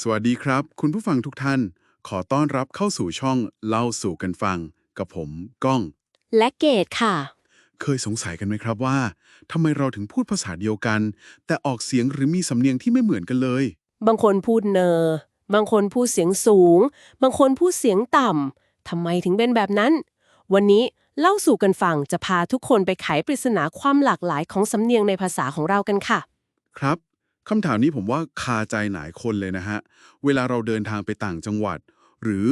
สวัสดีครับ คุณผู้ฟังทุกท่าน ขอต้อนรับเข้าสู่ช่องเล่าสู่กันฟัง กับผมก้อง และเกตค่ะ เคยสงสัยกันไหมครับว่าทำไมเราถึงพูดภาษาเดียวกัน แต่ออกเสียงหรือมีสำเนียงที่ไม่เหมือนกันเลย บางคนพูดเนอ บางคนพูดเสียงสูง บางคนพูดเสียงต่ำทำไมถึงเป็นแบบนั้น วันนี้เล่าสู่กันฟังจะพาทุกคนไปไขปริศนาความหลากหลายของสำเนียงในภาษาของเรากันค่ะ ครับ คำถามนี้ผมว่าคาใจหลายคนเลยนะฮะ เวลาเราเดินทางไปต่างจังหวัด หรือ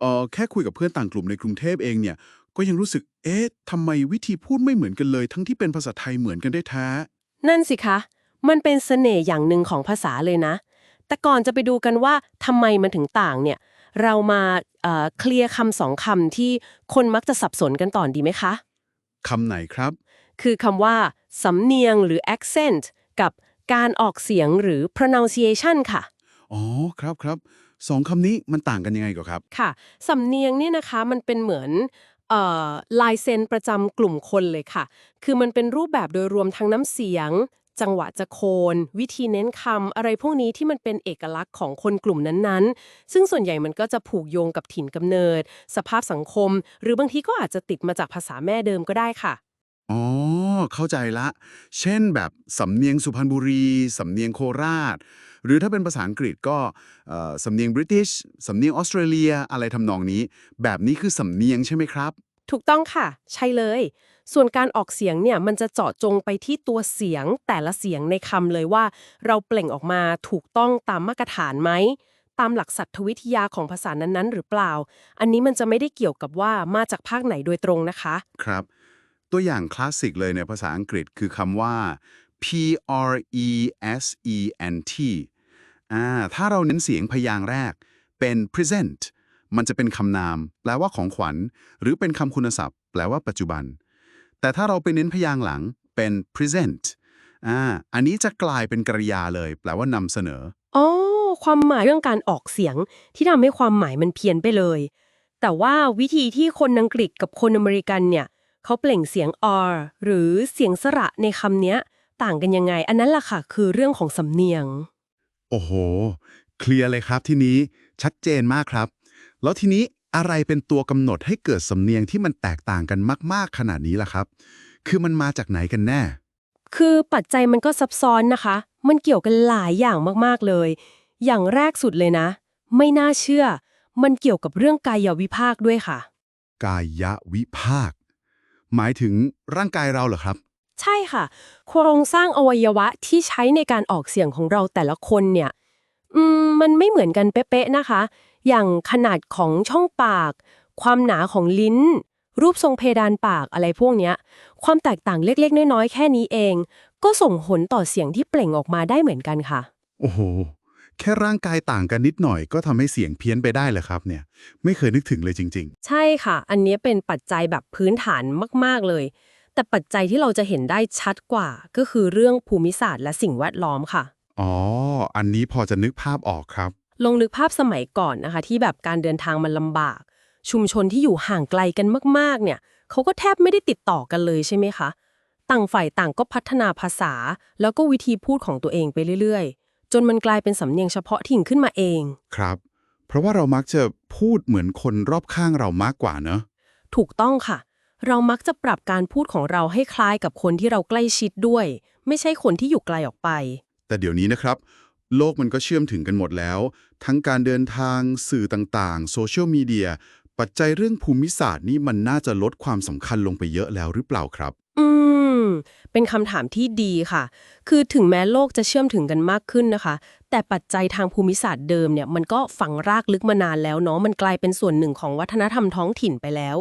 เออแค่คุยกับเพื่อนต่างกลุ่มในกรุงเทพเองเนี่ย ก็ยังรู้สึก เอ๊ะทำไมวิธีพูดไม่เหมือนกันเลย ทั้งที่เป็นภาษาไทยเหมือนกันได้แท้ นั่นสิคะ มันเป็นเสน่ห์อย่างหนึ่งของภาษาเลยนะ แต่ก่อนจะไปดูกันว่าทำไมมันถึงต่างเนี่ย เรามาเอ่อเคลียร์คำสองคำที่คนมักจะสับสนกันต่อนดีไหมคะ คำไหนครับ คือคำว่าสำเนียงหรือ accent กับ การออกเสียงหรือ pronunciation ค่ะ อ๋อครับครับสองคำนี้มันต่างกันยังไงก่อนครับ ค่ะ สำเนียงเนี่ยนะคะมันเป็นเหมือนเอ่อลายเซ็นประจำกลุ่มคนเลยค่ะ คือมันเป็นรูปแบบโดยรวมทั้งน้ำเสียง จังหวะจะโคน วิธีเน้นคำอะไรพวกนี้ที่มันเป็นเอกลักษณ์ของคนกลุ่มนั้นๆ ซึ่งส่วนใหญ่มันก็จะผูกโยงกับถิ่นกำเนิด สภาพสังคม หรือบางทีก็อาจจะติดมาจากภาษาแม่เดิมก็ได้ค่ะ อ๋อ เข้าใจละ เช่นแบบสำเนียงสุพรรณบุรี สำเนียงโคราช หรือถ้าเป็นภาษาอังกฤษก็เอ่อสำเนียงบริติชสำเนียงออสเตรเลียอะไรทำนองนี้ แบบนี้คือสำเนียงใช่ไหมครับ ถูกต้องค่ะ ใช่เลย ส่วนการออกเสียงเนี่ยมันจะเจาะจงไปที่ตัวเสียงแต่ละเสียงในคำเลยว่า เราเปล่งออกมาถูกต้องตามมาตรฐานไหมตามหลักสัตววิทยาของภาษานั้นๆ หรือเปล่า อันนี้มันจะไม่ได้เกี่ยวกับว่ามาจากภาคไหนโดยตรงนะคะ ครับ ตัวอย่างคลาสสิกเลยในภาษาอังกฤษคือคำว่า P R E S E N T อ่าถ้าเราเน้นเสียงพยางค์แรกเป็น present มันจะเป็นคำนาม แปลว่าของขวัญ หรือเป็นคำคุณศัพท์ แปลว่าปัจจุบัน แต่ถ้าเราไปเน้นพยางค์หลังเป็น present อ่าอันนี้จะกลายเป็นกริยาเลย แปลว่านำเสนออ๋อความหมายเรื่องการออกเสียงที่ทำให้ความหมายมันเพี้ยนไปเลย แต่ว่าวิธีที่คนอังกฤษกับคนอเมริกันเนี่ย เขาเปล่งเสียง r หรือเสียงสระในคำเนี้ย ต่างกันยังไง อันนั้นล่ะค่ะ คือเรื่องของสำเนียง โอ้โห เคลียร์เลยครับทีนี้ชัดเจนมากครับ แล้วทีนี้อะไรเป็นตัวกำหนดให้เกิดสำเนียงที่มันแตกต่างกันมากๆขนาดนี้ล่ะครับ คือมันมาจากไหนกันแน่ คือปัจจัยมันก็ซับซ้อนนะคะ มันเกี่ยวกันหลายอย่างมากๆเลย อย่างแรกสุดเลยนะ ไม่น่าเชื่อ มันเกี่ยวกับเรื่องกายวิภาคด้วยค่ะ กายวิภาค หมายถึงร่างกายเราเหรอครับ ใช่ค่ะ โครงสร้างอวัยวะที่ใช้ในการออกเสียงของเราแต่ละคนเนี่ยอืมมันไม่เหมือนกันเป๊ะๆนะคะ อย่างขนาดของช่องปาก ความหนาของลิ้น รูปทรงเพดานปากอะไรพวกเนี้ย ความแตกต่างเล็กๆ น้อยๆ แค่นี้เอง ก็ส่งผลต่อเสียงที่เปล่งออกมาได้เหมือนกันค่ะ โอ้โห แค่ร่างกายต่างกันนิดหน่อยก็ทำให้เสียงเพี้ยนไปได้เลยครับเนี่ย ไม่เคยนึกถึงเลยจริง ใช่ค่ะ อันนี้เป็นปัจจัยแบบพื้นฐานมาก ๆ เลย แต่ปัจจัยที่เราจะเห็นได้ชัดกว่า ก็คือเรื่องภูมิศาสตร์และสิ่งแวดล้อมค่ะ ๆ อ๋อ อันนี้พอจะนึกภาพออกครับ ลองนึกภาพสมัยก่อนนะคะ ที่แบบการเดินทางมันลำบาก ชุมชนที่อยู่ห่างไกลกันมากๆ เนี่ยเขาก็แทบไม่ได้ติดต่อกันเลยใช่ไหมคะ ต่างฝ่ายต่างก็พัฒนาภาษา แล้วก็วิธีพูดของตัวเองไปเรื่อยๆ จนมันกลายเป็นสำเนียงเฉพาะถิ่นขึ้นมาเอง ครับ เพราะว่าเรามักจะพูดเหมือนคนรอบข้างเรามากกว่าเนอะถูกต้องค่ะ เรามักจะปรับการพูดของเราให้คล้ายกับคนที่เราใกล้ชิดด้วย ไม่ใช่คนที่อยู่ไกลออกไป แต่เดี๋ยวนี้นะครับ โลกมันก็เชื่อมถึงกันหมดแล้ว ทั้งการเดินทางสื่อต่างๆโซเชียลมีเดียปัจจัยเรื่องภูมิศาสตร์นี่มันน่าจะลดความสำคัญลงไปเยอะแล้วหรือเปล่าครับ อืม เป็นคำถามที่ดีค่ะ คือถึงแม้โลกจะเชื่อมถึงกันมากขึ้นนะคะ แต่ปัจจัยทางภูมิศาสตร์เดิมเนี่ยมันก็ฝังรากลึกมานานแล้วเนาะ มันกลายเป็นส่วนหนึ่งของวัฒนธรรมท้องถิ่นไปแล้ว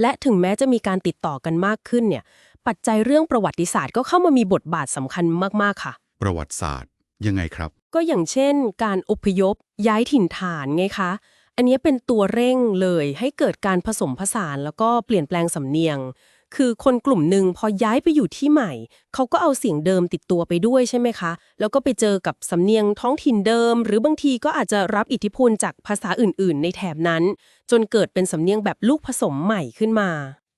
และถึงแม้จะมีการติดต่อกันมากขึ้นเนี่ย ปัจจัยเรื่องประวัติศาสตร์ก็เข้ามามีบทบาทสำคัญมากๆค่ะ ประวัติศาสตร์ยังไงครับ ก็อย่างเช่น การอพยพ ย้ายถิ่นฐานไงคะอันนี้เป็นตัวเร่งเลยให้เกิดการผสมผสานแล้วก็เปลี่ยนแปลงสำเนียง คือคนกลุ่มหนึ่งพอย้ายไปอยู่ที่ใหม่ เขาก็เอาเสียงเดิมติดตัวไปด้วยใช่ไหมคะ แล้วก็ไปเจอกับสำเนียงท้องถิ่นเดิม หรือบางทีก็อาจจะรับอิทธิพลจากภาษาอื่น ๆ ในแถบนั้น จนเกิดเป็นสำเนียงแบบลูกผสมใหม่ขึ้นมา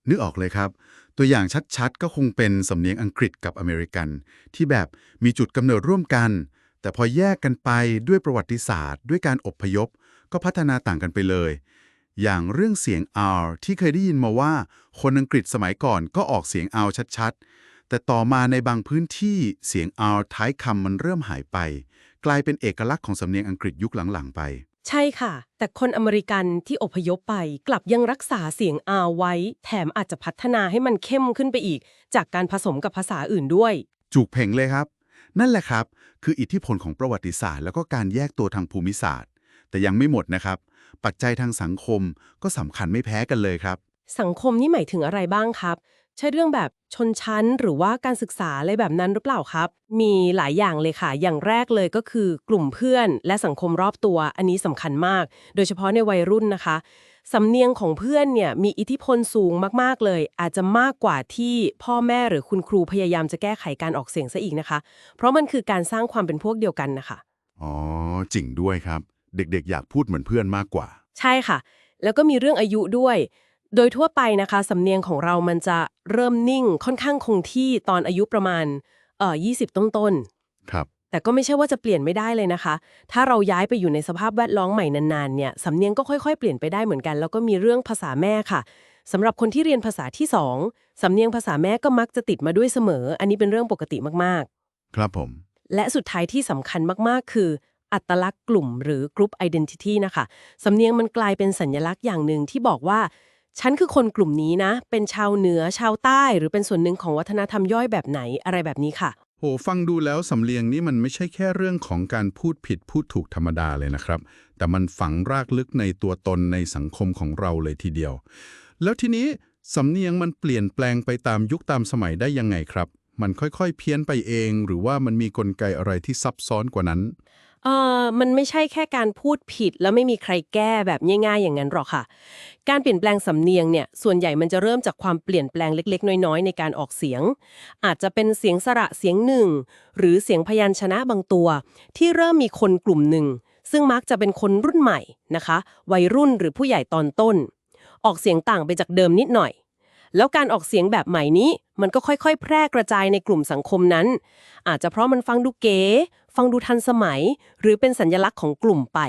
นึกออกเลยครับ ตัวอย่างชัดๆ ก็คงเป็นสำเนียงอังกฤษกับอเมริกัน ที่แบบมีจุดกำเนิดร่วมกัน แต่พอแยกกันไปด้วยประวัติศาสตร์ ด้วยการอบพยพ ก็พัฒนาต่างกันไปเลย อย่างเรื่องเสียง R ที่เคยได้ยินมาว่า คนอังกฤษสมัยก่อนก็ออกเสียง R ชัดๆ แต่ต่อมาในบางพื้นที่เสียง R ท้ายคำมันเริ่มหายไป กลายเป็นเอกลักษณ์ของสำเนียงอังกฤษยุคหลังๆไป ใช่ค่ะ แต่คนอเมริกันที่อพยพไปกลับยังรักษาเสียงอาไว้ แถมอาจจะพัฒนาให้มันเข้มขึ้นไปอีก จากการผสมกับภาษาอื่นด้วยจูกเพ่งเลยครับ นั่นแหละครับ คืออิทธิพลของประวัติศาสตร์ แล้วก็การแยกตัวทางภูมิศาสตร์ แต่ยังไม่หมดนะครับ ปัจจัยทางสังคมก็สำคัญไม่แพ้กันเลยครับ สังคมนี่หมายถึงอะไรบ้างครับ ใช่เรื่องแบบชนชั้นหรือว่าการศึกษาอะไรแบบนั้นหรือเปล่าครับ มีหลายอย่างเลยค่ะ อย่างแรกเลยก็คือกลุ่มเพื่อนและสังคมรอบตัวอันนี้สำคัญมาก โดยเฉพาะในวัยรุ่นนะคะสำเนียงของเพื่อนเนี่ยมีอิทธิพลสูงมาก ๆ เลย อาจจะมากกว่าที่พ่อแม่หรือคุณครูพยายามจะแก้ไขการออกเสียงซะอีกนะคะ เพราะมันคือการสร้างความเป็นพวกเดียวกันนะคะ อ๋อ จริงด้วยครับ เด็กๆ อยากพูดเหมือนเพื่อนมากกว่า ใช่ค่ะ แล้วก็มีเรื่องอายุด้วย โดยทั่วไปนะคะสำเนียงของเรามันจะเริ่มนิ่งค่อนข้างคงที่ตอนอายุประมาณเอ่อ20 ต้นครับๆแต่ก็ไม่ใช่ว่าจะเปลี่ยนไม่ได้เลยนะคะ ถ้าเราย้ายไปอยู่ในสภาพแวดล้อมใหม่นานๆเนี่ยสำเนียงก็ค่อยๆ เปลี่ยนไปได้เหมือนกัน แล้วก็มีเรื่องภาษาแม่ค่ะสำหรับคนที่เรียนภาษาที่สองสำเนียงภาษาแม่ก็มักจะติดมาด้วยเสมอ อันนี้เป็นเรื่องปกติมากๆ ครับผม และสุดท้ายที่สำคัญมากๆ คือ อัตลักษณ์กลุ่มหรือ Group Identity นะคะ สำเนียงมันกลายเป็นสัญลักษณ์อย่างหนึ่งที่บอกว่า ฉันคือคนกลุ่มนี้นะ เป็นชาวเหนือชาวใต้ หรือเป็นส่วนหนึ่งของวัฒนธรรมย่อยแบบไหนอะไรแบบนี้ค่ะ โหฟังดูแล้วสำเนียงนี่มันไม่ใช่แค่เรื่องของการพูดผิดพูดถูกธรรมดาเลยนะครับ แต่มันฝังรากลึกในตัวตนในสังคมของเราเลยทีเดียว แล้วทีนี้สำเนียงมันเปลี่ยนแปลงไปตามยุคตามสมัยได้ยังไงครับ มันค่อยๆ เพี้ยนไปเอง หรือว่ามันมีกลไกอะไรที่ซับซ้อนกว่านั้น เออมันไม่ใช่แค่การพูดผิด แล้วไม่มีใครแก้แบบง่ายๆอย่างนั้นหรอกค่ะ การเปลี่ยนแปลงสำเนียงเนี่ยส่วนใหญ่มันจะเริ่มจากความเปลี่ยนแปลงเล็กๆ น้อยๆ ในการออกเสียง อาจจะเป็นเสียงสระเสียงหนึ่ง หรือเสียงพยัญชนะบางตัว ที่เริ่มมีคนกลุ่มหนึ่ง ซึ่งมักจะเป็นคนรุ่นใหม่นะคะ วัยรุ่นหรือผู้ใหญ่ตอนต้น ออกเสียงต่างไปจากเดิมนิดหน่อย แล้วการออกเสียงแบบใหม่นี้ มันก็ค่อยๆ แพร่กระจายในกลุ่มสังคมนั้น อาจจะเพราะมันฟังดูเก๋ ฟังดูทันสมัย หรือเป็นสัญลักษณ์ของกลุ่มไป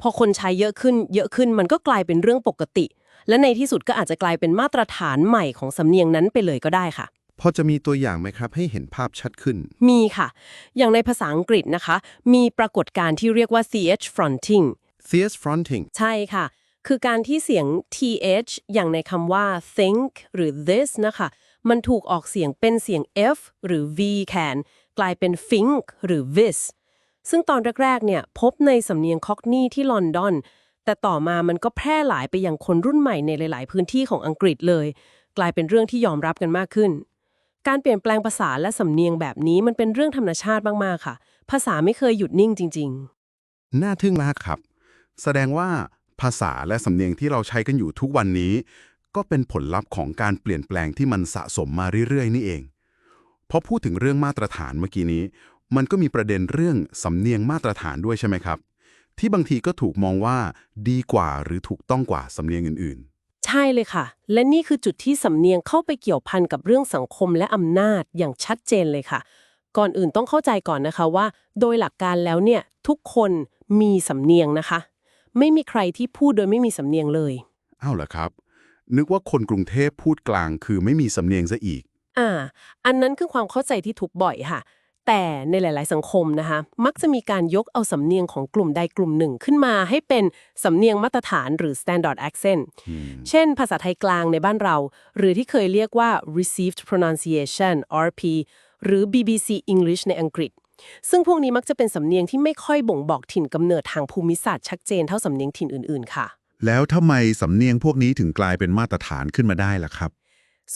พอคนใช้เยอะขึ้น เยอะขึ้นมันก็กลายเป็นเรื่องปกติ และในที่สุดก็อาจจะกลายเป็นมาตรฐานใหม่ของสำเนียงนั้นไปเลยก็ได้ค่ะพอจะมีตัวอย่างไหมครับให้เห็นภาพชัดขึ้น มีค่ะ อย่างในภาษาอังกฤษนะคะ มีปรากฏการณ์ที่เรียกว่า th fronting theus fronting ใช่ค่ะ คือการที่เสียง th อย่างในคำว่า think หรือ this นะคะ มันถูกออกเสียงเป็นเสียง f หรือ v แคนกลายเป็น think หรือ vis ซึ่งตอนแรกๆ เนี่ย พบในสำเนียงคอกนีที่ลอนดอน แต่ต่อมามันก็แพร่หลายไปยังคนรุ่นใหม่ในหลาย ๆ พื้นที่ของอังกฤษเลย กลายเป็นเรื่องที่ยอมรับกันมากขึ้น การเปลี่ยนแปลงภาษาและสำเนียงแบบนี้มันเป็นเรื่องธรรมชาติมาก ๆ ค่ะ ภาษาไม่เคยหยุดนิ่งจริง ๆ น่าทึ่งมากครับ แสดงว่า ภาษาและสำเนียงที่เราใช้กันอยู่ทุกวันนี้ ก็เป็นผลลัพธ์ของการเปลี่ยนแปลงที่มันสะสมมาเรื่อยๆ นี่เองพอพูดถึงเรื่องมาตรฐานเมื่อกี้นี้ มันก็มีประเด็นเรื่องสำเนียงมาตรฐานด้วยใช่ไหมครับ ที่บางทีก็ถูกมองว่าดีกว่าหรือถูกต้องกว่าสำเนียงอื่นๆ ใช่เลยค่ะ และนี่คือจุดที่สำเนียงเข้าไปเกี่ยวพันกับเรื่องสังคมและอำนาจอย่างชัดเจนเลยค่ะ ก่อนอื่นต้องเข้าใจก่อนนะคะว่า โดยหลักการแล้วเนี่ยทุกคนมีสำเนียงนะคะ ไม่มีใครที่พูดโดยไม่มีสำเนียงเลยๆอ้าวเหรอครับ นึกว่าคนกรุงเทพพูดกลางคือไม่มีสำเนียงซะอีก อ่า อันนั้นคือความเข้าใจที่ถูกบ่อยค่ะ แต่ในหลาย ๆ สังคมนะคะ มักจะมีการยกเอาสำเนียงของกลุ่มใดกลุ่มหนึ่งขึ้นมา ให้เป็นสำเนียงมาตรฐานหรือ standard accent เช่น ภาษาไทยกลางในบ้านเรา หรือที่เคยเรียกว่า received pronunciation RP หรือ BBC English ในอังกฤษ ซึ่งพวกนี้มักจะเป็นสำเนียงที่ไม่ค่อยบ่งบอกถิ่นกำเนิดทางภูมิศาสตร์ชัดเจนเท่าสำเนียงถิ่นอื่นๆ ค่ะ แล้วทำไมสำเนียงพวกนี้ถึงกลายเป็นมาตรฐานขึ้นมาได้ล่ะครับ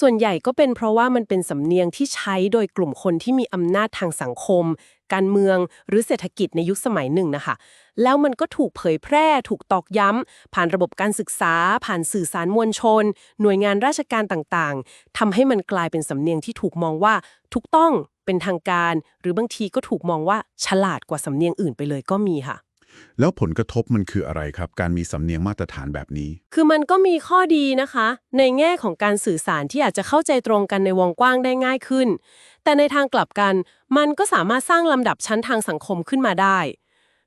ส่วนใหญ่ก็เป็นเพราะว่ามันเป็นสำเนียงที่ใช้โดยกลุ่มคนที่มีอำนาจทางสังคม การเมืองหรือเศรษฐกิจในยุคสมัยหนึ่งนะคะ แล้วมันก็ถูกเผยแพร่ถูกตอกย้ำผ่านระบบการศึกษา ผ่านสื่อสารมวลชน หน่วยงานราชการต่างๆทำให้มันกลายเป็นสำเนียงที่ถูกมองว่าถูกต้องเป็นทางการ หรือบางทีก็ถูกมองว่าฉลาดกว่าสำเนียงอื่นไปเลยก็มีค่ะ แล้วผลกระทบมันคืออะไรครับ การมีสำเนียงมาตรฐานแบบนี้ คือมันก็มีข้อดีนะคะ ในแง่ของการสื่อสารที่อาจจะเข้าใจตรงกันในวงกว้างได้ง่ายขึ้น แต่ในทางกลับกัน มันก็สามารถสร้างลำดับชั้นทางสังคมขึ้นมาได้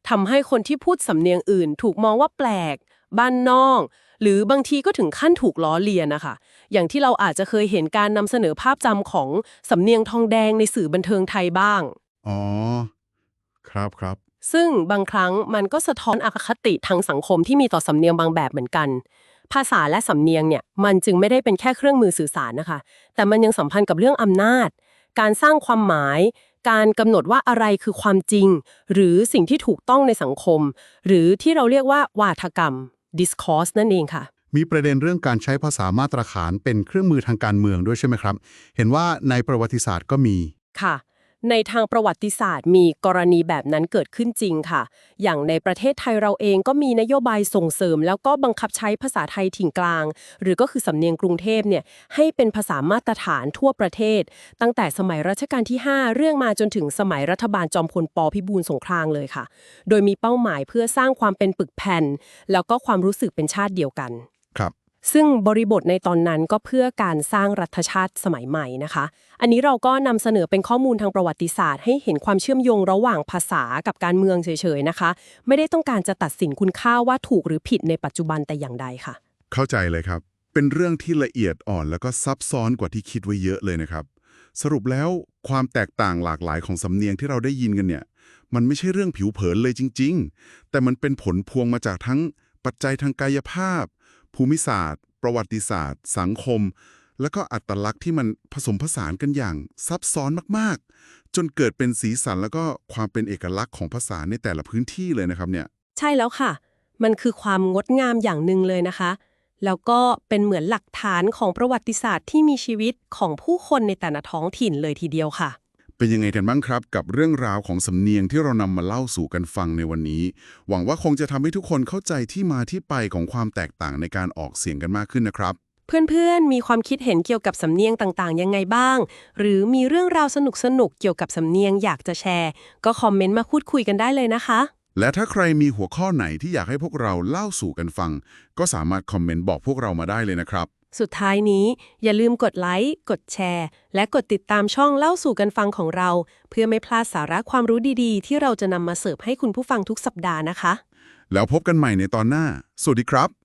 ทำให้คนที่พูดสำเนียงอื่น ถูกมองว่าแปลก บ้านนอกหรือบางทีก็ถึงขั้นถูกล้อเลียนนะคะ อย่างที่เราอาจจะเคยเห็นการนำเสนอภาพจำของสำเนียงทองแดงในสื่อบันเทิงไทยบ้าง อ๋อ ครับครับ ซึ่งบางครั้งมันก็สะท้อนอคติทางสังคมที่มีต่อสำเนียงบางแบบเหมือนกัน ภาษาและสำเนียงเนี่ยมันจึงไม่ได้เป็นแค่เครื่องมือสื่อสารนะคะ แต่มันยังสัมพันธ์กับเรื่องอำนาจ การสร้างความหมาย การกำหนดว่าอะไรคือความจริง หรือสิ่งที่ถูกต้องในสังคม หรือที่เราเรียกว่าวาทกรรม discourse นั่นเองค่ะมีประเด็นเรื่องการใช้ภาษามาตรฐานเป็นเครื่องมือทางการเมืองด้วยใช่ไหมครับ เห็นว่าในประวัติศาสตร์ก็มี ค่ะ ในทางประวัติศาสตร์มีกรณีแบบนั้นเกิดขึ้นจริงค่ะ อย่างในประเทศไทยเราเองก็มีนโยบายส่งเสริม แล้วก็บังคับใช้ภาษาไทยถิ่นกลาง หรือก็คือสำเนียงกรุงเทพเนี่ยให้เป็นภาษามาตรฐานทั่วประเทศ ตั้งแต่สมัยรัชกาลที่ 5 เรื่องมาจนถึงสมัยรัฐบาลจอมพลปพิบูลสงครามเลยค่ะ โดยมีเป้าหมายเพื่อสร้างความเป็นปึกแผ่น แล้วก็ความรู้สึกเป็นชาติเดียวกันครับ ซึ่งบริบทในตอนนั้นก็เพื่อการสร้างรัฐชาติสมัยใหม่นะคะ อันนี้เราก็นำเสนอเป็นข้อมูลทางประวัติศาสตร์ ให้เห็นความเชื่อมโยงระหว่างภาษากับการเมืองเฉยๆนะคะ ไม่ได้ต้องการจะตัดสินคุณค่าว่าถูกหรือผิดในปัจจุบันแต่อย่างใดค่ะ เข้าใจเลยครับ เป็นเรื่องที่ละเอียดอ่อนแล้วก็ซับซ้อนกว่าที่คิดไว้เยอะเลยนะครับ สรุปแล้วความแตกต่างหลากหลายของสำเนียงที่เราได้ยินกันเนี่ย มันไม่ใช่เรื่องผิวเผินเลยจริง ๆ แต่มันเป็นผลพวงมาจากทั้งปัจจัยทางกายภาพ ภูมิศาสตร์ ประวัติศาสตร์ สังคม แล้วก็อัตลักษณ์ที่มันผสมผสานกันอย่างซับซ้อนมากๆ จนเกิดเป็นสีสันแล้วก็ความเป็นเอกลักษณ์ของภาษาในแต่ละพื้นที่เลยนะครับเนี่ย ใช่แล้วค่ะ มันคือความงดงามอย่างหนึ่งเลยนะคะ แล้วก็เป็นเหมือนหลักฐานของประวัติศาสตร์ที่มีชีวิตของผู้คนในแต่ละท้องถิ่นเลยทีเดียวค่ะ เป็นยังไงกันบ้างครับ กับเรื่องราวของสำเนียงที่เรานำมาเล่าสู่กันฟังในวันนี้ หวังว่าคงจะทำให้ทุกคนเข้าใจที่มาที่ไปของความแตกต่างในการออกเสียงกันมากขึ้นนะครับ เพื่อนๆ มีความคิดเห็นเกี่ยวกับสำเนียงต่างๆ ยังไงบ้าง หรือมีเรื่องราวสนุกๆ เกี่ยวกับสำเนียงอยากจะแชร์ ก็คอมเมนต์มาพูดคุยกันได้เลยนะคะ และถ้าใครมีหัวข้อไหนที่อยากให้พวกเราเล่าสู่กันฟัง ก็สามารถคอมเมนต์บอกพวกเรามาได้เลยนะครับ สุดท้ายนี้ อย่าลืมกดไลค์ กดแชร์ และกดติดตามช่องเล่าสู่กันฟังของเรา เพื่อไม่พลาดสาระความรู้ดีๆ ที่เราจะนำมาเสิร์ฟให้คุณผู้ฟังทุกสัปดาห์นะคะ แล้วพบกันใหม่ในตอนหน้า สวัสดีครับ